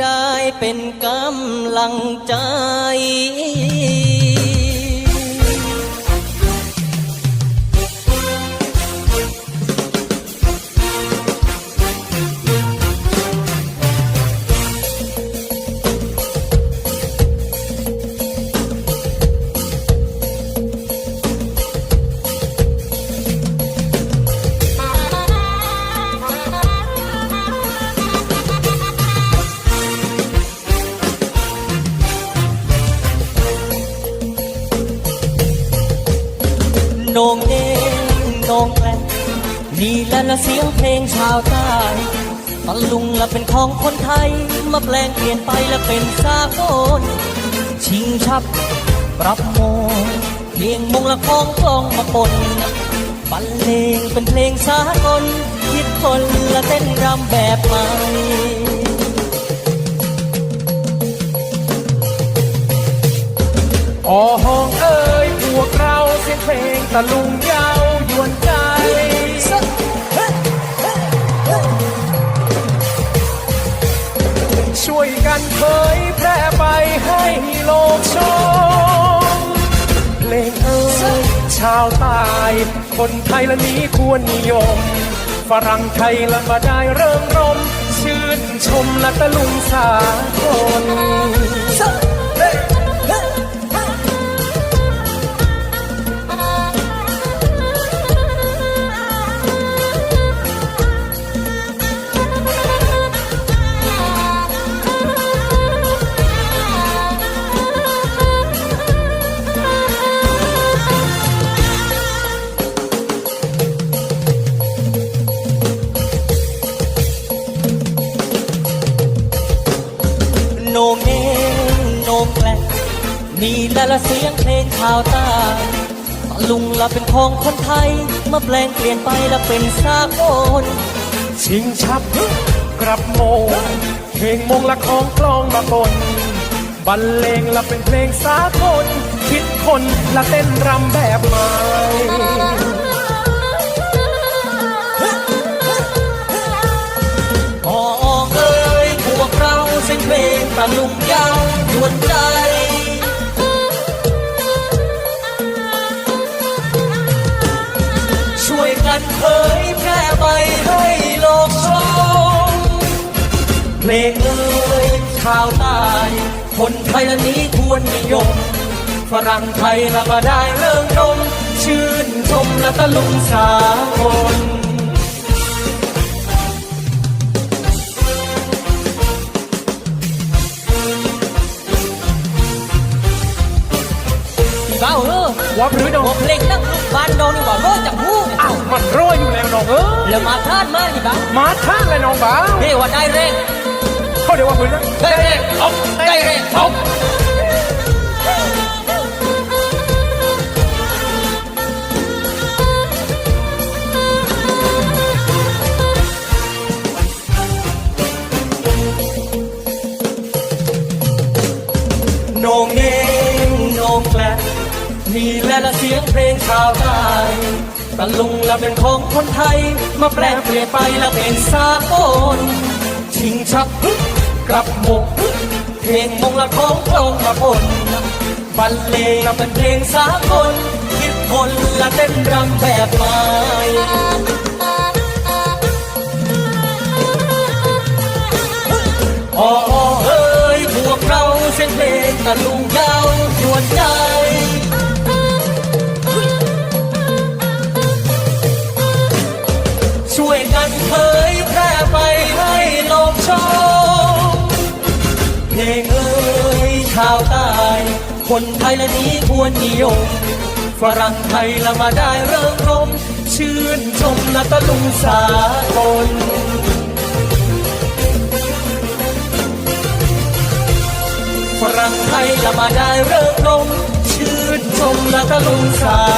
ได้เป็นกำลังใจ โหนงเด้งโหนงแกลงนี่แหละละเสียงเพลงชาวใต้ตะลุงละเป็นของคนไทย มาแปลงเปลี่ยนไปและเป็นสากลชิงชับปรับโมงเพลงมงละของกลองมาปนบรรเลงเป็นเพลงสากลคิดคนละเต้นรำแบบใหม่อ๋อห้องเอ้ยพวกเราเสียงเพลงตะลุงยาวยวนใจช่วยกันเผยแพร่ไปให้โลกชมเพลงเอ้ยชาวใต้คนไทยละนี้ควรนิยม ฝรั่งไทยละมาได้เริ่มรม ชื่นชมละตะลุงสากล นงเองโนงแกลงนี่แหละละเสียงเพลงชาวใต้ลุงละเป็นของคนไทยมาแปลงเปลี่ยนไปและเป็นสากลชิงชับกลับโมงเพลงมงละของกลองมาปนบรรเลงละเป็นเพลงสากลคิดคนละเต้นรำแบบใหม่ เพลงตะลุงยาวดวนใจช่วยกันเผยแพร่ไปให้โลกชมเพลงเอ่ยชาวใต้คนไทยละนี้ควรนิยม ฝรั่งไทยละมาได้เริ่มนมชื่นชมและตะลุงสาก เบ้าเออว่าพรือดอหัวกเพลงนักลูกบ้านดองนี่ว่าโม่จากหูเนี่ยอ้าวมันรออยู่แล้วน้องเออแล้วมาทานมากพี่เบ้ามาท่านเลยน้องบ่าวเรียกว่าได้เร่งเขาเดี๋ยวว่าพรือนะได้เร่งเอาได้เร่งเอาโหนงเองโหนงแกล นี่แหละละเสียงเพลงชาวใต้ตะลุงละเป็นของคนไทย มาแปลเปลี่ยนไปละเป็นสากลชิงชับกลับหมกเพลงมงละของกลองมาปนบรรเลงละเป็นเพลงสากลคิดคนละเต้นรำแบบใหม่อ๋อเอ้ยพวกเราเส้นเพลงตะลุงยาว ช่วยกันเผยแพร่ไปให้โลกชมเพลงเอ้ยชาวใต้คนไทยและนี้ควรนิยม ฝรั่งไทยละมาได้เริ่มรม ชื่นชมละตลุงสากลฝรั่งไทยละมาได้เริ่มลงชื่นชมและตลุงสาก